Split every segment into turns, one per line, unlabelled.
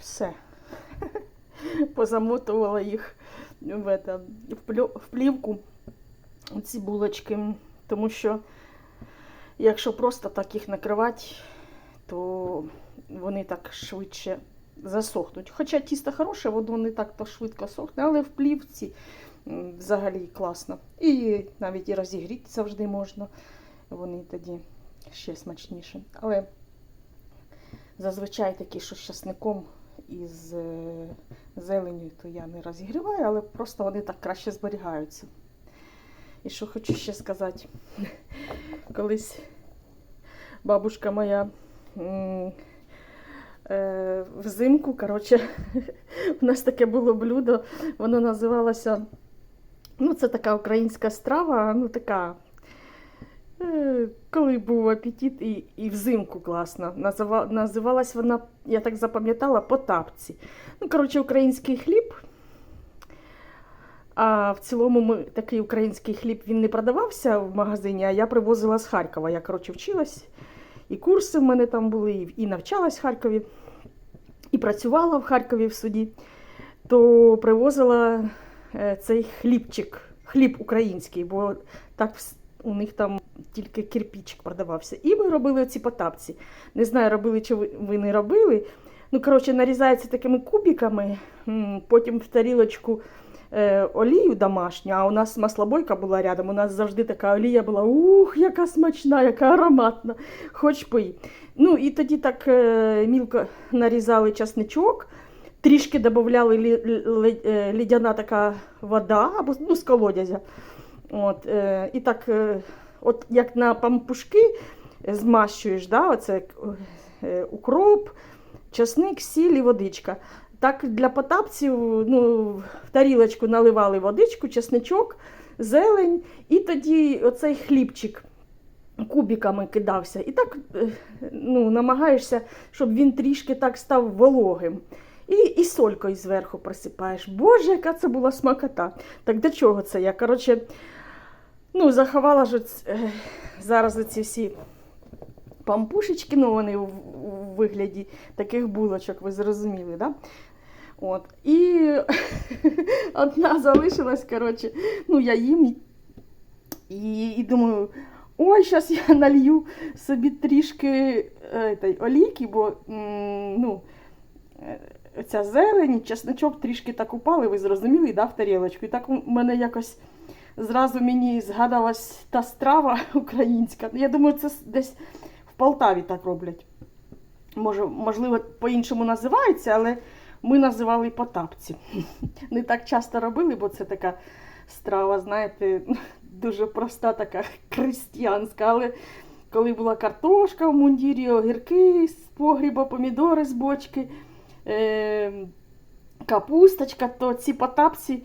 все. Позамотувала їх в, это, в, плівку, ці булочки. Тому що, якщо просто так їх накривати, то вони так швидше засохнуть. Хоча тісто хороше, воно не так то швидко сохне, але в плівці взагалі класно. І навіть і розігріти завжди можна. Вони тоді ще смачніше. Але зазвичай такі, що з часником і з е, зеленю, то я не розігріваю, але просто вони так краще зберігаються. І що хочу ще сказати, колись бабушка моя е, взимку, коротше, у нас таке було блюдо, воно називалося, ну, це така українська страва, ну така. Е, Коли був апетит і, і взимку класно. Назива, називалась вона, я так запам'ятала, по тапці. Ну, коротше, український хліб. А в цілому ми, такий український хліб він не продавався в магазині, а я привозила з Харкова. Я, коротше, вчилась. І курси в мене там були, і- навчалась в Харкові, і працювала в Харкові в суді, то привозила е, цей хлібчик, хліб український, бо так у них там тільки кирпичик продавався. І ми робили ці потапці. Не знаю, робили чи ви, не робили. Ну, коротше, нарізається такими кубиками, потім в тарілочку е, олію домашню, а у нас маслобойка була рядом. У нас завжди така олія була. Ух, яка смачна, яка ароматна. Хоч пий. Ну і тоді так е, мілко нарізали часничок, трішки додавали е, лідяна така вода або ну, з колодязя. От, е, і так, е, от як на пампушки змащуєш, да, оце е, укроп, часник, сіль і водичка. Так для потапців ну, в тарілочку наливали водичку, чесничок, зелень, і тоді оцей хлібчик кубиками кидався. І так е, ну, намагаєшся, щоб він трішки так став вологим. І, і солькою зверху присипаєш. Боже, яка це була смакота. Так до чого це я? Коротше, ну, заховала ж зараз оці всі пампушечки, ну вони у, вигляді таких булочок, ви зрозуміли, да? От. І одна залишилась, коротше, ну я їм і, і думаю, ой, зараз я налью собі трішки е, олійки, бо ну, е, ця зелень, чесночок трішки так упали, ви зрозуміли, да, в тарілочку. І так у мене якось зразу мені згадалась та страва українська. Я думаю, це десь в Полтаві так роблять. Може, можливо, по-іншому називається, але ми називали потапці. Не так часто робили, бо це така страва, знаєте, дуже проста, така християнська. Але коли була картошка в мундірі, огірки з погріба, помідори з бочки, е- капусточка, то ці потапці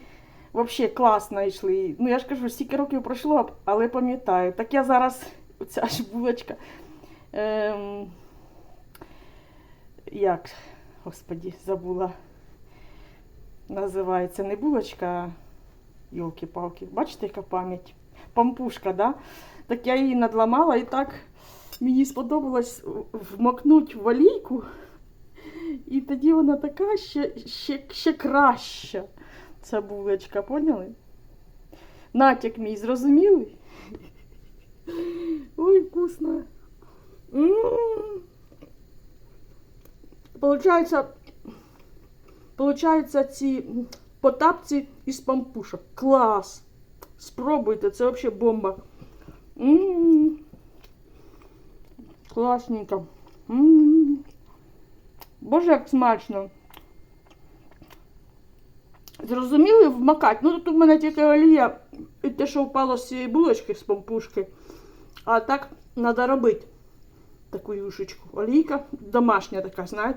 взагалі класно йшли. Ну, я ж кажу, стільки років пройшло, але пам'ятаю. Так я зараз, ця ж булочка. Ем, як, господі, забула. Називається не булочка, а йолки-палки. Бачите, яка пам'ять? Пампушка, да? Так я її надламала і так мені сподобалось вмокнути в олійку. І тоді вона така ще, ще, ще краща. Ця булочка, поняли? Натяк мій зрозуміли? Ой, вкусно. М. Получається, получається ці потапці із пампушок. Клас! Спробуйте, це взагалі бомба. Класненько. Боже, як смачно. Зрозуміли вмакати? Ну тут у мене тільки олія і те, що впало з цієї булочки з помпушки. А так треба робити таку юшечку. Олійка домашня така, знаєте.